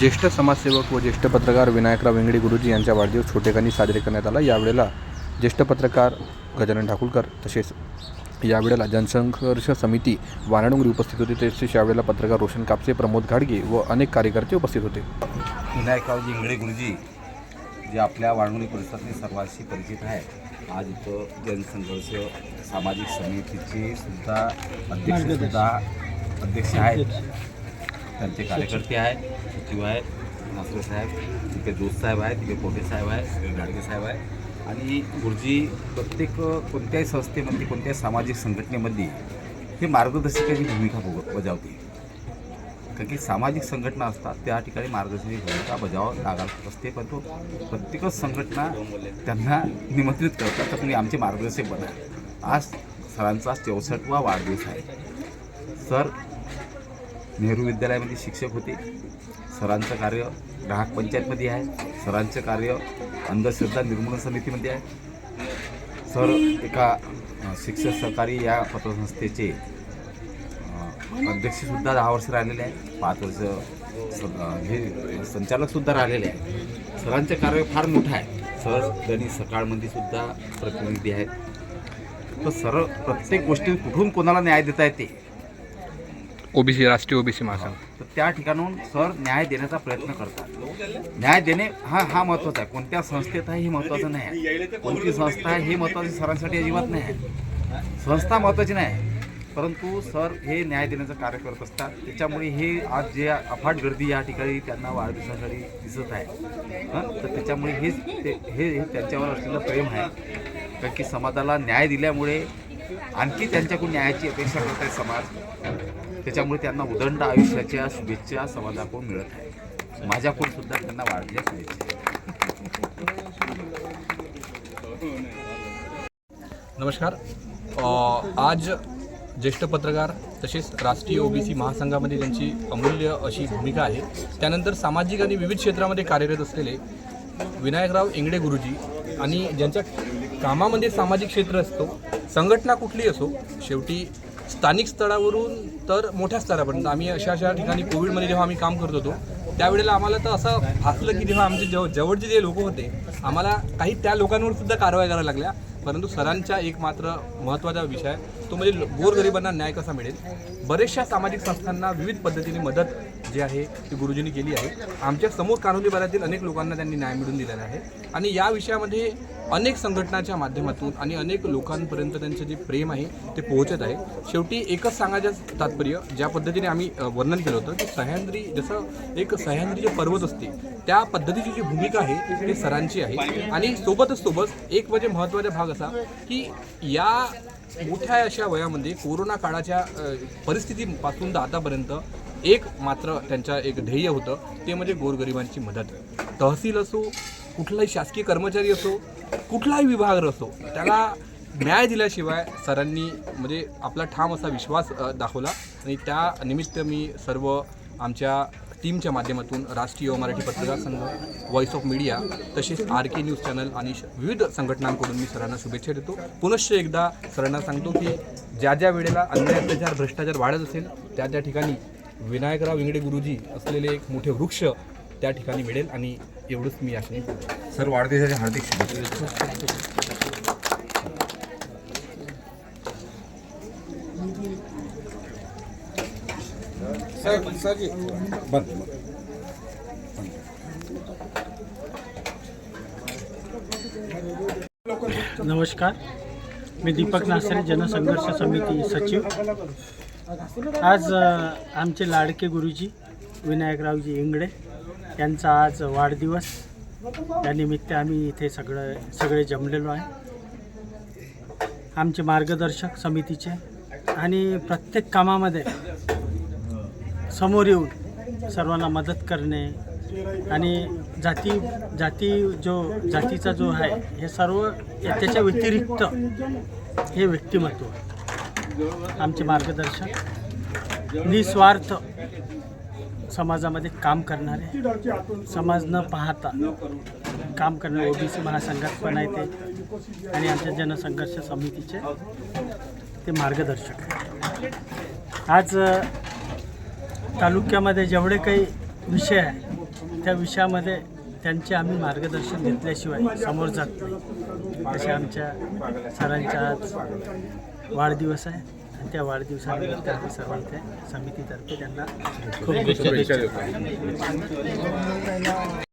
ज्येष्ठ समाजसेवक व ज्येष्ठ पत्रकार विनायकराव वेंगडे गुरुजी यांचा वाढदिवस छोटेकांनी साजरे करण्यात आला. यावेळेला ज्येष्ठ पत्रकार गजानन ठाकूरकर तसेच यावेळेला जनसंघर्ष समिती वानाडोंगरी उपस्थित होते. तसेच यावेळेला पत्रकार रोशन कापसे प्रमोद घाडगे व अनेक कार्यकर्ते उपस्थित होते. विनायकराव वेंगडे गुरुजी जे आपल्या वाळवणी परिसरातील सर्वांशी परिचित आहे आज इथं जनसंघर्ष सामाजिक समितीचे सुद्धा अध्यक्ष सुद्धा अध्यक्ष आहेत. त्यांचे कार्यकर्ते आहेत सचिव आहेत नासरे साहेब तिथे जोत साहेब आहेत तिथे पोटे साहेब आहे तिथे गाडगे साहेब आहे आणि गुरुजी प्रत्येक कोणत्याही संस्थेमध्ये कोणत्याही सामाजिक संघटनेमध्ये हे मार्गदर्शकाची भूमिका बघ- बजावते. कारण की सामाजिक संघटना असतात त्या ठिकाणी मार्गदर्शनाची भूमिका बजाव लागायला असते पण तो प्रत्येकच संघटना त्यांना निमंत्रित करतात तर तुम्ही आमचे मार्गदर्शक बना. आज सरांचा चौसष्टवा वाढदिवस आहे. सर नेहरू विद्यालयामध्ये शिक्षक होते. सरांचं कार्य ग्राहक पंचायतमध्ये आहे. सरांचं कार्य अंधश्रद्धा निर्मूलन समितीमध्ये आहे. सर एका शिक्षक सहकारी या पतसंस्थेचे अध्यक्षसुद्धा दहा वर्ष राहिलेले आहे पाच वर्ष स- हे संचालकसुद्धा राहिलेले आहे सरांचं कार्य फार मोठं आहे. सर त्यांनी सकाळमध्ये सुद्धा प्रतिनिधी आहेत. तर सर प्रत्येक गोष्टी कुठून कोणाला न्याय देता येते? ओबीसी राष्ट्रीय ओबीसी महासंघ. तर त्या ठिकाणून सर न्याय देण्याचा प्रयत्न करतात. न्याय देणे हा हा महत्त्वाचा आहे. कोणत्या संस्थेत आहे हे महत्त्वाचं नाही आहे. कोणती संस्था आहे हे महत्त्वाची सरांसाठी अजिबात नाही आहे. संस्था महत्त्वाची नाही आहे. परंतु सर हे न्याय देण्याचं कार्य करत असतात. त्याच्यामुळे हे आज जे अफाट गर्दी या ठिकाणी त्यांना वाढदिवसासाठी दिसत आहे. हं? तर त्याच्यामुळे हेच ते हे हे त्यांच्यावर असलेलं प्रेम आहे. कारण की समाजाला न्याय दिल्यामुळे आणखी त्यांच्याकडून न्यायाची अपेक्षा करत आहे समाज. त्याच्यामुळे त्यांना उदंड आयुष्याच्या शुभेच्छा समाजाकडून मिळत आहे माझ्याकडून सुद्धा त्यांना वाढल्या शुभेच्छा. नमस्कार. आज ज्येष्ठ पत्रकार तसेच राष्ट्रीय ओबीसी महासंघामध्ये त्यांची अमूल्य अशी भूमिका आहे. त्यानंतर सामाजिक आणि विविध क्षेत्रामध्ये कार्यरत असलेले विनायकराव इंगडे गुरुजी आणि ज्यांच्या कामामध्ये सामाजिक क्षेत्र असतो संघटना कुठली असो शेवटी स्थानिक स्तरावरून तर मोठ्या स्तरापर्यंत. आम्ही अशा अशा ठिकाणी कोविडमध्ये जेव्हा आम्ही काम करत होतो त्यावेळेला आम्हाला तर असं भासलं की जेव्हा आमचे जव जवळचे जे लोक होते आम्हाला काही त्या लोकांवर सुद्धा कारवाई करायला लागल्या. परंतु सरांचा एक मात्र महत्त्वाचा विषय तो म्हणजे गोरगरिबांना न्याय कसा मिळेल? बऱ्याचशा सामाजिक संस्थांना विविध पद्धतीने मदत जी आहे ती गुरुजींनी केली आहे. आमच्यासमोर कानोली भागातील अनेक लोकांना त्यांनी न्याय मिळवून दिलेला आहे. आणि या विषयामध्ये अनेक संघटनाच्या माध्यमातून आणि अनेक लोकांपर्यंत त्यांचं जे प्रेम आहे ते पोहोचत आहे. शेवटी एकच सांगायचं तात्पर्य ज्या पद्धतीने आम्ही वर्णन केलं होतं की सह्याद्री जसं एक सह्याद्री जे पर्वत असते त्या पद्धतीची जी भूमिका आहे ते सरांची आहे. आणि सोबतच सोबत एक म्हणजे महत्त्वाचा भाग असा की या मोठ्या अशा वयामध्ये कोरोना काळाच्या परिस्थितीपासून तर आतापर्यंत एक मात्र त्यांच्या एक ध्येय होतं ते म्हणजे गोरगरिबांची मदत. तहसील असो कुठलाही शासकीय कर्मचारी असो कुठलाही विभाग असो त्याला न्याय दिल्याशिवाय सरांनी म्हणजे आपला ठाम असा विश्वास दाखवला. आणि त्या निमित्त मी सर्व आमच्या टीमच्या माध्यमातून राष्ट्रीय मराठी पत्रकार संघ व्हॉइस ऑफ मीडिया तसेच आर के न्यूज चॅनल आणि विविध संघटनांकडून मी सरांना शुभेच्छा देतो. पुनश्च एकदा सरांना सांगतो की ज्या ज्या वेळेला अन्याय अत्याचार भ्रष्टाचार वाढत असेल त्या त्या ठिकाणी विनायकराव इंगडे गुरुजी असलेले एक मोठे वृक्ष त्या ठिकाणी मिळेल आणि एवढंच मी याने सर वाढदिवसाच्या हार्दिक शुभेच्छा. बंद. नमस्कार. मी दीपक नासरे जनसंघर्ष समिती सचिव. आज आमचे लाडके गुरुजी विनायकरावजी इंगडे यांचा आज वाढदिवस. त्यानिमित्त आम्ही इथे सगळं सगळे जमलेलो आहे. आमचे मार्गदर्शक समितीचे आणि प्रत्येक कामामध्ये समोर येऊन सर्वांना मदत करणे आणि जाती जाती जो जातीचा जो आहे हे सर्व त्याच्या व्यतिरिक्त हे व्यक्तिमत्व. आमचे मार्गदर्शक निस्वार्थ समाजामध्ये काम करणारे. समाज न पाहता काम करणारे ओबीसी महासंघात पण आहे ते आणि आमच्या जनसंघर्ष समितीचे ते मार्गदर्शक. आहे. आज तालुक्यामध्ये जेवढे काही विषय आहे त्या विषयामध्ये त्यांचे आम्ही मार्गदर्शन घेतल्याशिवाय समोर जात नाही. अशा आमच्या सरांच्या आज वाढदिवस आहे. त्या वाढदिवसानिमित्त आम्ही सर्व इथे समितीतर्फे त्यांना खूप खूप शुभेच्छा. देतो.